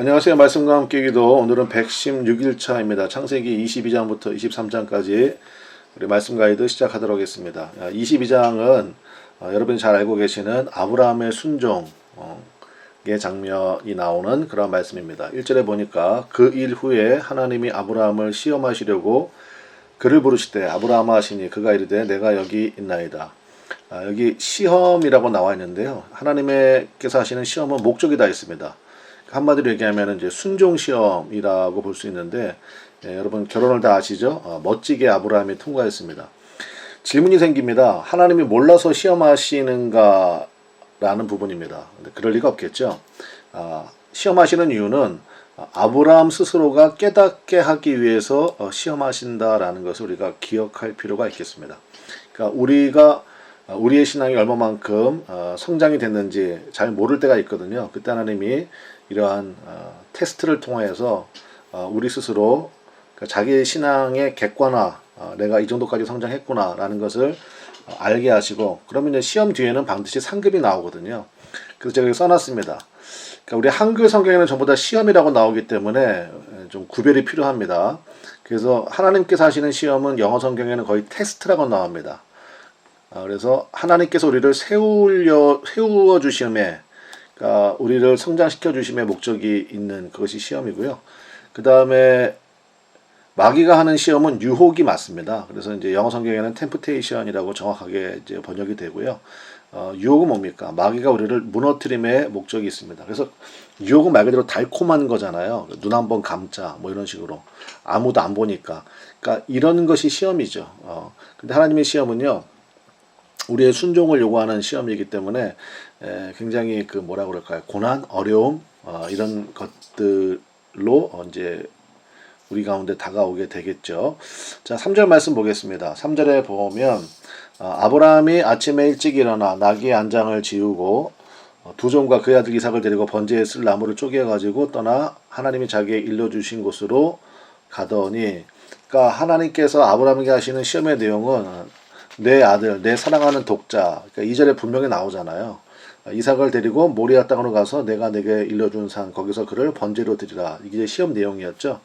안녕하세요. 말씀과 함께 기도 오늘은 116일차입니다. 창세기 22장부터 23장까지 우리 말씀 가이드 시작하도록 하겠습니다. 22장은 어, 여러분이 잘 알고 계시는 아브라함의 순종의 장면이 나오는 그런 말씀입니다. 1절에 보니까 그 일 후에 하나님이 아브라함을 시험하시려고 그를 부르시되 아브라함 하시니 그가 이르되 내가 여기 있나이다. 아, 여기 시험이라고 나와 있는데요. 하나님께서 하시는 시험은 목적이 다 있습니다. 한마디로 얘기하면 이제 순종 시험이라고 볼 수 있는데 예, 여러분 결혼을 다 아시죠? 어, 멋지게 아브라함이 통과했습니다. 질문이 생깁니다. 하나님이 몰라서 시험하시는가라는 부분입니다. 근데 그럴 리가 없겠죠. 아, 시험하시는 이유는 아브라함 스스로가 깨닫게 하기 위해서 어, 시험하신다라는 것을 우리가 기억할 필요가 있겠습니다. 그러니까 우리가 어, 우리의 신앙이 얼마만큼 어, 성장이 됐는지 잘 모를 때가 있거든요. 그때 하나님이 이러한 어, 테스트를 통해서 우리 스스로 그러니까 자기의 신앙의 객관화, 내가 이 정도까지 성장했구나라는 것을 알게 하시고 그러면 이제 시험 뒤에는 반드시 상급이 나오거든요. 그래서 제가 써놨습니다. 그러니까 우리 한글 성경에는 전부 다 시험이라고 나오기 때문에 좀 구별이 필요합니다. 그래서 하나님께서 하시는 시험은 영어 성경에는 거의 테스트라고 나옵니다. 아, 그래서 하나님께서 우리를 세우려 세우어 주심에 그러니까 우리를 성장시켜 주심의 목적이 있는 그것이 시험이고요. 그 다음에 마귀가 하는 시험은 유혹이 맞습니다. 그래서 이제 영어 성경에는 템프테이션이라고 정확하게 이제 번역이 되고요. 어, 유혹은 뭡니까? 마귀가 우리를 무너뜨림의 목적이 있습니다. 그래서 유혹은 말 그대로 달콤한 거잖아요. 눈 한번 감자 뭐 이런 식으로 아무도 안 보니까. 그러니까 이런 것이 시험이죠. 어, 근데 하나님의 시험은요. 우리의 순종을 요구하는 시험이기 때문에 에, 굉장히 그 뭐라 그럴까요? 고난, 어려움 어, 이런 것들로 어, 이제 우리 가운데 다가오게 되겠죠. 자, 3절 말씀 보겠습니다. 3절에 보면 어, 아브라함이 아침에 일찍 일어나 나귀의 안장을 지우고 어, 두 종과 그의 아들 이삭을 데리고 번제에 쓸 나무를 쪼개 가지고 떠나 하나님이 자기의 일러 주신 곳으로 가더니 그러니까 하나님께서 아브라함에게 하시는 시험의 내용은 내 아들, 내 사랑하는 독자. 그러니까 2절에 분명히 나오잖아요. 이삭을 데리고 모리아 땅으로 가서 내가 내게 일러준 산 거기서 그를 번제로 드리라. 이게 시험 내용이었죠.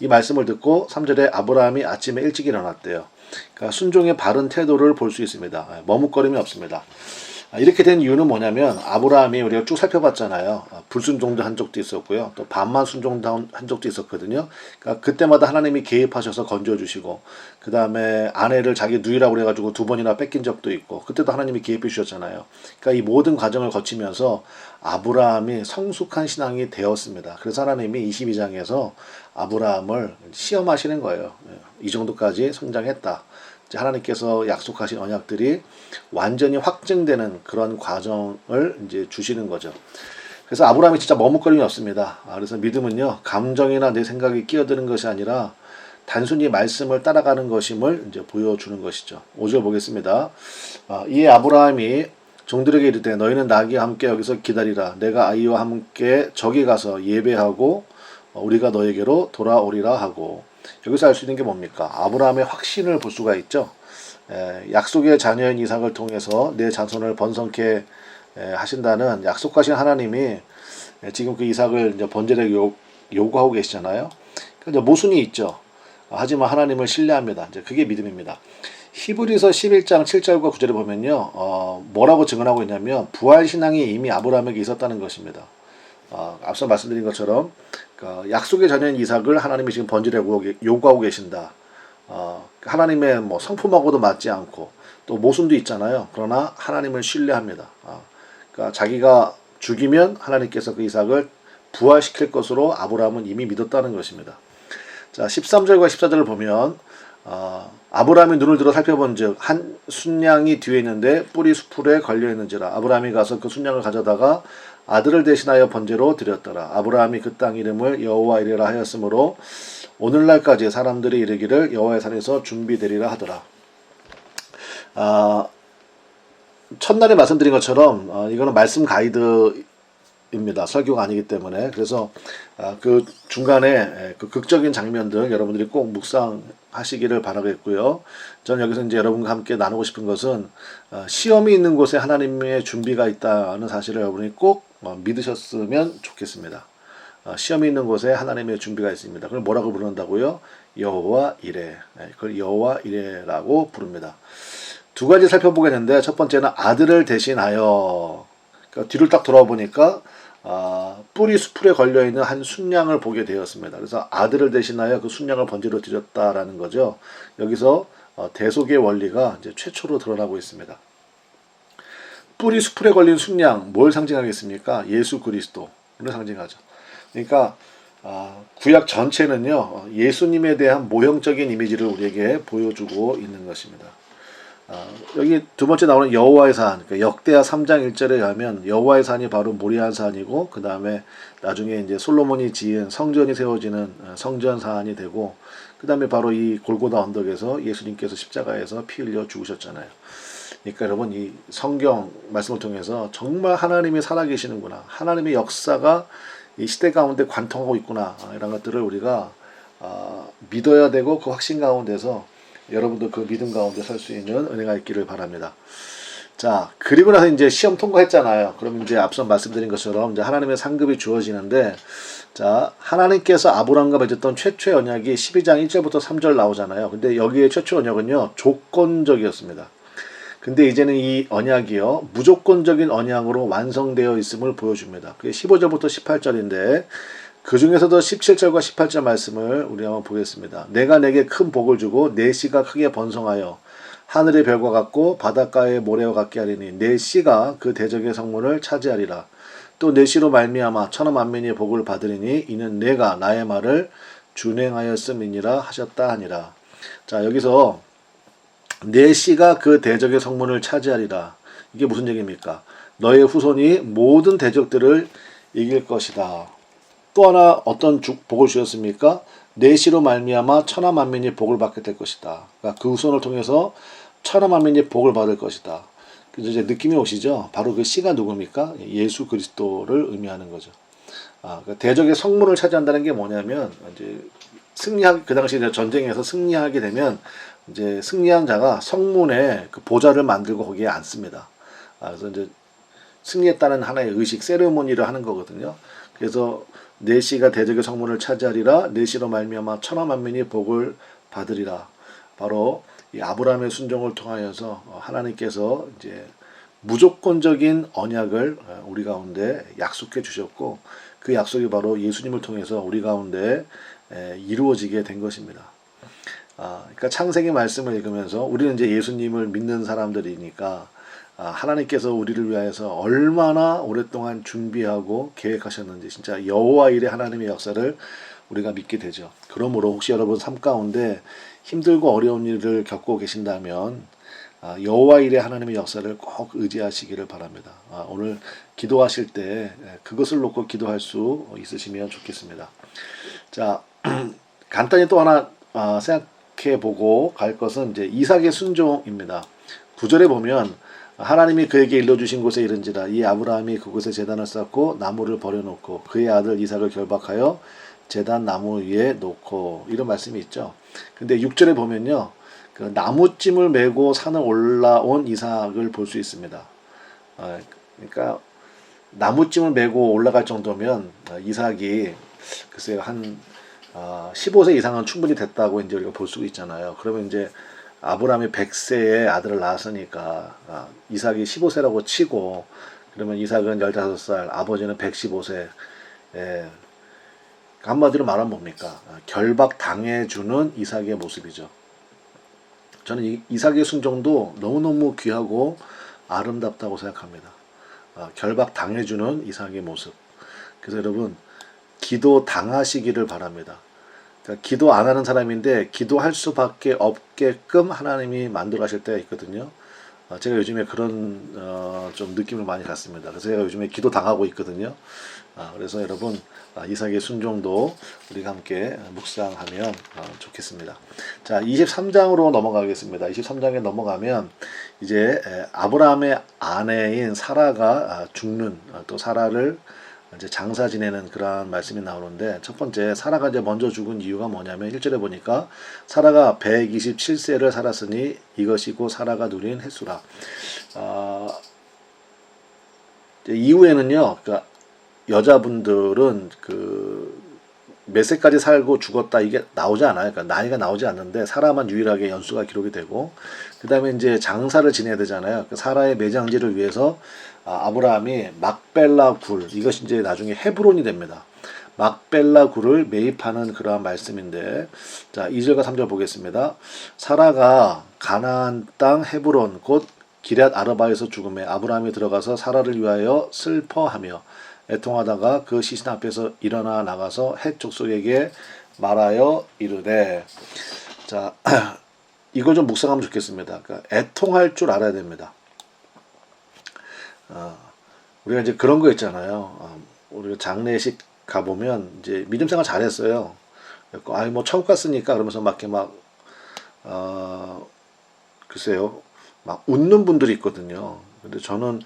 이 말씀을 듣고 3절에 아브라함이 아침에 일찍 일어났대요. 그러니까 순종의 바른 태도를 볼 수 있습니다. 머뭇거림이 없습니다. 아, 이렇게 된 이유는 뭐냐면 아브라함이 우리가 쭉 살펴봤잖아요. 아, 불순종도 한 적도 있었고요. 또 반만 순종도 한 적도 있었거든요. 그러니까 그때마다 하나님이 개입하셔서 건져주시고 그 다음에 아내를 자기 누이라고 그래가지고 두 번이나 뺏긴 적도 있고 그때도 하나님이 개입해 주셨잖아요. 그러니까 이 모든 과정을 거치면서 아브라함이 성숙한 신앙이 되었습니다. 그래서 하나님이 22장에서 아브라함을 시험하시는 거예요. 예, 이 정도까지 성장했다. 하나님께서 약속하신 언약들이 완전히 확증되는 그런 과정을 이제 주시는 거죠. 그래서 아브라함이 진짜 머뭇거림이 없습니다. 아, 그래서 믿음은요, 감정이나 내 생각이 끼어드는 것이 아니라 단순히 말씀을 따라가는 것임을 이제 보여주는 것이죠. 5절 보겠습니다. 아, 이에 아브라함이 종들에게 이르되 너희는 나귀와 함께 여기서 기다리라. 내가 아이와 함께 저기 가서 예배하고 우리가 너에게로 돌아오리라 하고 여기서 알 수 있는 게 뭡니까? 아브라함의 확신을 볼 수가 있죠. 에, 약속의 자녀인 이삭을 통해서 내 자손을 번성케 에, 하신다는 약속하신 하나님이 에, 지금 그 이삭을 이제 번제를 요, 요구하고 계시잖아요. 그러니까 모순이 있죠. 하지만 하나님을 신뢰합니다. 이제 그게 믿음입니다. 히브리서 11장 7절과 9절에 보면요, 어, 뭐라고 증언하고 있냐면 부활 신앙이 이미 아브라함에게 있었다는 것입니다. 어, 앞서 말씀드린 것처럼 그 약속의 자녀인 이삭을 하나님이 지금 번지라고 요구하고 계신다. 어, 하나님의 뭐 성품하고도 맞지 않고 또 모순도 있잖아요. 그러나 하나님을 신뢰합니다. 어, 그러니까 자기가 죽이면 하나님께서 그 이삭을 부활시킬 것으로 아브라함은 이미 믿었다는 것입니다. 자, 13절과 14절을 보면 어, 아브라함이 눈을 들어 살펴본즉 한 순양이 뒤에 있는데 뿌리 수풀에 걸려 있는지라 아브라함이 가서 그 순양을 가져다가 아들을 대신하여 번제로 드렸더라. 아브라함이 그 땅 이름을 여호와 이레라 하였으므로 오늘날까지 사람들이 이르기를 여호와의 산에서 준비되리라 하더라. 아, 첫날에 말씀드린 것처럼 어, 이거는 말씀 가이드입니다. 설교가 아니기 때문에 그래서 아, 그 중간에 그 극적인 장면들 여러분들이 꼭 묵상하시기를 바라겠고요. 저는 여기서 이제 여러분과 함께 나누고 싶은 것은 어, 시험이 있는 곳에 하나님의 준비가 있다는 사실을 여러분이 꼭 어, 믿으셨으면 좋겠습니다. 어, 시험이 있는 곳에 하나님의 준비가 있습니다. 그걸 뭐라고 부른다고요? 여호와 이레. 네, 그걸 여호와 이레라고 부릅니다. 두 가지 살펴보겠는데 첫 번째는 아들을 대신하여 그러니까 뒤를 딱 돌아보니까 아, 뿌리 수풀에 걸려 있는 한 순양을 보게 되었습니다. 그래서 아들을 대신하여 그 순양을 번제로 드렸다라는 거죠. 여기서 어, 대속의 원리가 이제 최초로 드러나고 있습니다. 뿌리 수풀에 걸린 순양 뭘 상징하겠습니까? 예수 그리스도를 상징하죠. 그러니까 아, 구약 전체는요 어, 예수님에 대한 모형적인 이미지를 우리에게 보여주고 있는 것입니다. 아, 여기 두 번째 나오는 여호와의 산, 그러니까 역대하 3장 1절에 가면 여호와의 산이 바로 모리안 산이고 그 다음에 나중에 이제 솔로몬이 지은 성전이 세워지는 어, 성전 산이 되고 그 다음에 바로 이 골고다 언덕에서 예수님께서 십자가에서 피 흘려 죽으셨잖아요. 그러니까 여러분 이 성경 말씀을 통해서 정말 하나님이 살아계시는구나, 하나님의 역사가 이 시대 가운데 관통하고 있구나 아, 이런 것들을 우리가 아, 믿어야 되고 그 확신 가운데서 여러분도 그 믿음 가운데 설 수 있는 은혜가 있기를 바랍니다. 자, 그리고 나서 이제 시험 통과했잖아요. 그럼 이제 앞서 말씀드린 것처럼 이제 하나님의 상급이 주어지는데, 자, 하나님께서 아브라함과 맺었던 최초의 언약이 12장 1절부터 3절 나오잖아요. 근데 여기에 최초 언약은요, 조건적이었습니다. 근데 이제는 이 언약이요, 무조건적인 언약으로 완성되어 있음을 보여줍니다. 그게 15절부터 18절인데, 그 중에서도 17절과 18절 말씀을 우리 한번 보겠습니다. 내가 내게 큰 복을 주고 내 씨가 크게 번성하여 하늘의 별과 같고 바닷가의 모래와 같게 하리니 내 씨가 그 대적의 성문을 차지하리라. 또 내 씨로 말미암아 천하 만민이 복을 받으리니 이는 내가 나의 말을 준행하였음이니라 하셨다 하니라. 자 여기서 내 씨가 그 대적의 성문을 차지하리라. 이게 무슨 얘기입니까? 너의 후손이 모든 대적들을 이길 것이다. 또 하나 어떤 주, 복을 주셨습니까? 내 씨로 말미암아 천하 만민이 복을 받게 될 것이다. 그러니까 그 후손을 통해서 천하 만민이 복을 받을 것이다. 그래서 이제 느낌이 오시죠? 바로 그 씨가 누굽니까? 예수 그리스도를 의미하는 거죠. 아, 그 대적의 성문을 차지한다는 게 뭐냐면 이제 승리하 그 당시 전쟁에서 승리하게 되면 이제 승리한 자가 성문에 그 보좌를 만들고 거기에 앉습니다. 아, 그래서 이제 승리했다는 하나의 의식 세레모니를 하는 거거든요. 그래서 내 씨가 대적의 성문을 차지하리라 내 씨로 말미암아 천하 만민이 복을 받으리라. 바로 이 아브라함의 순종을 통하여서 하나님께서 이제 무조건적인 언약을 우리 가운데 약속해 주셨고 그 약속이 바로 예수님을 통해서 우리 가운데 이루어지게 된 것입니다. 아, 그러니까 창세기 말씀을 읽으면서 우리는 이제 예수님을 믿는 사람들이니까 아, 하나님께서 우리를 위하여서 얼마나 오랫동안 준비하고 계획하셨는지 진짜 여호와 일의 하나님의 역사를 우리가 믿게 되죠. 그러므로 혹시 여러분 삶 가운데 힘들고 어려운 일을 겪고 계신다면 아, 여호와 일의 하나님의 역사를 꼭 의지하시기를 바랍니다. 아, 오늘 기도하실 때 그것을 놓고 기도할 수 있으시면 좋겠습니다. 자, 간단히 또 하나 생각 해 보고 갈 것은 이제 이삭의 순종입니다. 구절에 보면 하나님이 그에게 일러주신 곳에 이른지라 이 아브라함이 그곳에 재단을 쌓고 나무를 버려놓고 그의 아들 이삭을 결박하여 재단 나무 위에 놓고 이런 말씀이 있죠. 근데 6절에 보면요. 그 나무찜을 메고 산을 올라온 이삭을 볼 수 있습니다. 어, 그러니까 나무찜을 메고 올라갈 정도면 어, 이삭이 글쎄요 한 15세 어, 이상은 충분히 됐다고 이제 우리가 볼 수 있잖아요. 그러면 이제 아브라함이 100세에 아들을 낳았으니까 아, 이삭이 15세라고 치고 그러면 이삭은 15살, 아버지는 115세. 예. 한마디로 말하면 뭡니까? 아, 결박 당해주는 이삭의 모습이죠. 저는 이, 이삭의 순종도 너무너무 귀하고 아름답다고 생각합니다. 아, 결박 당해주는 이삭의 모습. 그래서 여러분, 기도 당하시기를 바랍니다. 그러니까 기도 안 하는 사람인데 기도할 수밖에 없게끔 하나님이 만들어 하실 때가 있거든요. 어, 제가 요즘에 그런 어, 좀 느낌을 많이 갖습니다. 그래서 제가 요즘에 기도 당하고 있거든요. 아, 그래서 여러분 아, 이삭의 순종도 우리가 함께 묵상하면 어, 좋겠습니다. 자, 23장으로 넘어가겠습니다. 23장에 넘어가면 이제 아브라함의 아내인 사라가 아, 죽는 또 사라를 이제 장사 지내는 그러한 말씀이 나오는데 첫 번째 사라가 이제 먼저 죽은 이유가 뭐냐면 1절에 보니까 사라가 127세를 살았으니 이것이고 사라가 누린 횟수라. 아, 이후에는요. 그러니까 여자분들은 그 몇 세까지 살고 죽었다 이게 나오지 않아요. 그러니까 나이가 나오지 않는데 사람만 유일하게 연수가 기록이 되고 그다음에 이제 장사를 지내야 되잖아요. 그 사라의 매장지를 위해서 아, 아브라함이 막벨라 굴 이것이 이제 나중에 헤브론이 됩니다. 막벨라 굴을 매입하는 그러한 말씀인데 자 2절과 3절 보겠습니다. 사라가 가나안 땅 헤브론 곧 기럇 아르바에서 죽음에 아브라함이 들어가서 사라를 위하여 슬퍼하며 애통하다가 그 시신 앞에서 일어나 나가서 헷 족속에게 말하여 이르되 자 이걸 좀 묵상하면 좋겠습니다. 그러니까 애통할 줄 알아야 됩니다. 어, 우리가 이제 그런 거 있잖아요. 어, 우리가 장례식 가 보면 이제 믿음 생활 잘했어요. 아이 뭐 천국 갔으니까 그러면서 막 이렇게 막 어, 글쎄요 막 웃는 분들이 있거든요. 근데 저는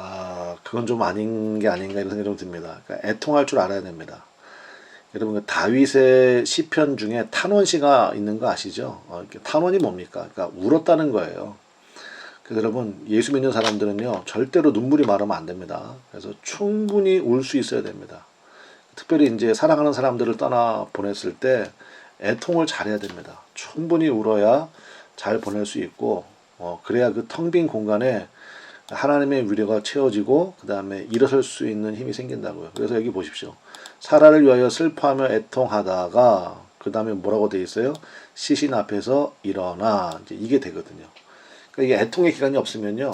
아 그건 좀 아닌 게 아닌가 이런 생각이 좀 듭니다. 그러니까 애통할 줄 알아야 됩니다. 여러분 그 다윗의 시편 중에 탄원시가 있는 거 아시죠? 어, 탄원이 뭡니까? 그러니까 울었다는 거예요. 그래서 여러분 예수 믿는 사람들은요 절대로 눈물이 마르면 안 됩니다. 그래서 충분히 울 수 있어야 됩니다. 특별히 이제 사랑하는 사람들을 떠나 보냈을 때 애통을 잘해야 됩니다. 충분히 울어야 잘 보낼 수 있고 어, 그래야 그 텅 빈 공간에 하나님의 위로가 채워지고 그 다음에 일어설 수 있는 힘이 생긴다고요. 그래서 여기 보십시오. 사라를 위하여 슬퍼하며 애통하다가 그 다음에 뭐라고 돼 있어요? 시신 앞에서 일어나 이제 이게 되거든요. 그러니까 이게 애통의 기간이 없으면요,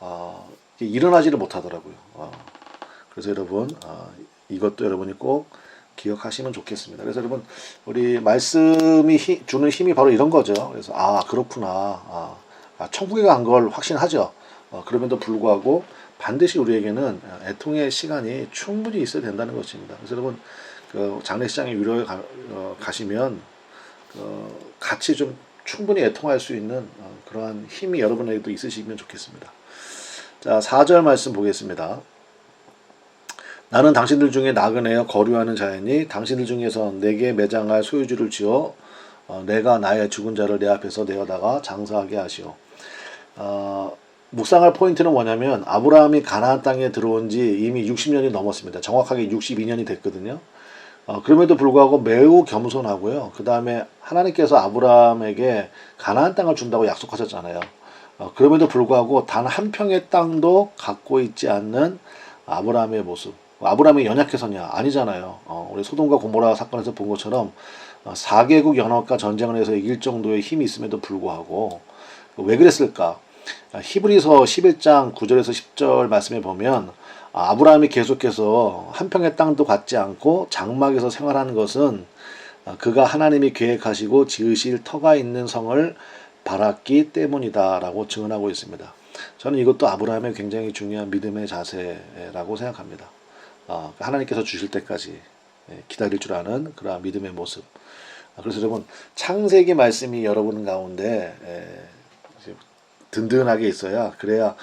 어, 일어나지를 못하더라고요. 어, 그래서 여러분 어, 이것도 여러분이 꼭 기억하시면 좋겠습니다. 그래서 여러분 우리 말씀이 히- 주는 힘이 바로 이런 거죠. 그래서 아 그렇구나. 아, 아, 천국에 간 걸 확신하죠. 어, 그럼에도 불구하고 반드시 우리에게는 애통의 시간이 충분히 있어야 된다는 것입니다. 그래서 여러분 그 장례식장에 위로에 가, 어, 가시면 어, 같이 좀 충분히 애통할 수 있는 어, 그러한 힘이 여러분에게도 있으시면 좋겠습니다. 자, 4절 말씀 보겠습니다. 나는 당신들 중에 나그네여 거류하는 자이니 당신들 중에서 내게 매장할 소유주를 지어 어, 내가 나의 죽은 자를 내 앞에서 내어다가 장사하게 하시오. 어, 묵상할 포인트는 뭐냐면 아브라함이 가나안 땅에 들어온 지 이미 60년이 넘었습니다. 정확하게 62년이 됐거든요. 어, 그럼에도 불구하고 매우 겸손하고요. 그 다음에 하나님께서 아브라함에게 가나안 땅을 준다고 약속하셨잖아요. 어, 그럼에도 불구하고 단 한 평의 땅도 갖고 있지 않는 아브라함의 모습. 아브라함이 연약해서냐? 아니잖아요. 어, 우리 소돔과 고모라 사건에서 본 것처럼 어, 4개국 연합과 전쟁을 해서 이길 정도의 힘이 있음에도 불구하고 왜 그랬을까? 아, 히브리서 11장 9절에서 10절 말씀에 보면 아, 아브라함이 계속해서 한 평의 땅도 갖지 않고 장막에서 생활하는 것은 아, 그가 하나님이 계획하시고 지으실 터가 있는 성을 바랐기 때문이다라고 증언하고 있습니다. 저는 이것도 아브라함의 굉장히 중요한 믿음의 자세라고 생각합니다. 어, 하나님께서 주실 때까지 예, 기다릴 줄 아는 그러한 믿음의 모습. 아, 그래서 여러분 창세기 말씀이 여러분 가운데 예, 든든하게 있어야 그래야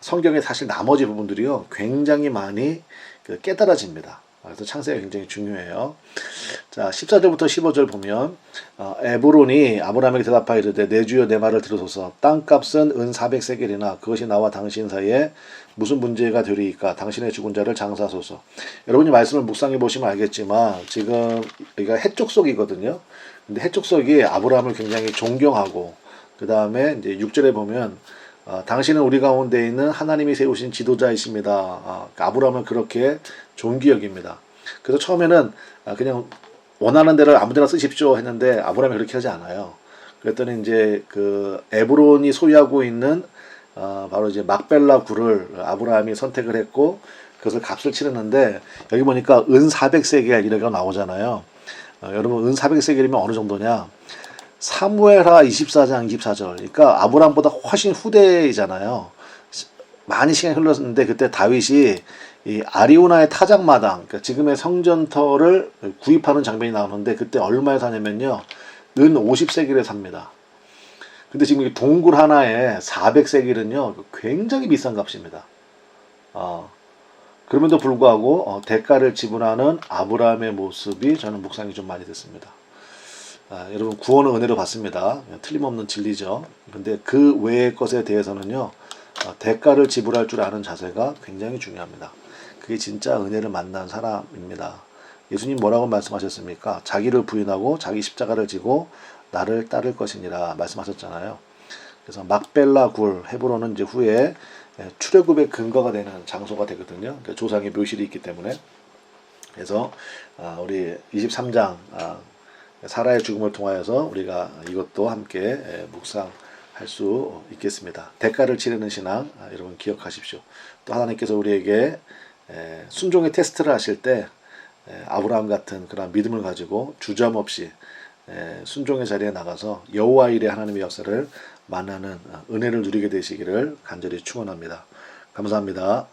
성경의 사실 나머지 부분들이요 굉장히 많이 그 깨달아집니다. 그래서 창세가 굉장히 중요해요. 자, 14절부터 15절 보면 어, 에브론이 아브라함에게 대답하여 이르되 내 주여 내 말을 들으소서 땅값은 은 400세겔이나 그것이 나와 당신 사이에 무슨 문제가 되리이까 당신의 죽은 자를 장사소서. 여러분이 말씀을 묵상해 보시면 알겠지만 지금 여기가 해족속이거든요. 근데 해족속이 아브라함을 굉장히 존경하고 그 다음에 이제 6절에 보면 아, 당신은 우리 가운데 있는 하나님이 세우신 지도자이십니다. 아, 아브라함을 그렇게 존귀 여깁니다. 그래서 처음에는 아, 그냥 원하는 대로 아무데나 쓰십시오 했는데 아브라함이 그렇게 하지 않아요. 그랬더니 이제 그 에브론이 소유하고 있는 어, 바로 이제 막벨라 굴을 아브라함이 선택을 했고 그것을 값을 치르는데 여기 보니까 은 400세겔 이렇게 나오잖아요. 어, 여러분 은 400세겔이면 어느 정도냐? 사무엘하 24장 24절. 그러니까 아브라함보다 훨씬 후대이잖아요. 시- 많이 시간이 흘렀는데 그때 다윗이 이 아리오나의 타작마당, 그러니까 지금의 성전터를 구입하는 장면이 나오는데 그때 얼마에 사냐면요. 은 50세겔에 삽니다. 근데 지금 이 동굴 하나에 400세겔은요. 굉장히 비싼 값입니다. 어, 그럼에도 불구하고 어, 대가를 지불하는 아브라함의 모습이 저는 묵상이 좀 많이 됐습니다. 아, 여러분 구원은 은혜로 받습니다. 틀림없는 진리죠. 근데 그 외의 것에 대해서는요. 어, 대가를 지불할 줄 아는 자세가 굉장히 중요합니다. 그게 진짜 은혜를 만난 사람입니다. 예수님 뭐라고 말씀하셨습니까? 자기를 부인하고 자기 십자가를 지고 나를 따를 것이니라 말씀하셨잖아요. 그래서 막벨라 굴 헤브론은 이제 후에 예, 출애굽의 근거가 되는 장소가 되거든요. 그러니까 조상의 묘실이 있기 때문에 그래서 아, 우리 23장 아, 사라의 죽음을 통하여서 우리가 이것도 함께 예, 묵상할 수 있겠습니다. 대가를 치르는 신앙 아, 여러분 기억하십시오. 또 하나님께서 우리에게 에, 순종의 테스트를 하실 때 에, 아브라함 같은 그런 믿음을 가지고 주저함 없이 에, 순종의 자리에 나가서 여호와 일의 하나님의 역사를 만나는 어, 은혜를 누리게 되시기를 간절히 축원합니다. 감사합니다.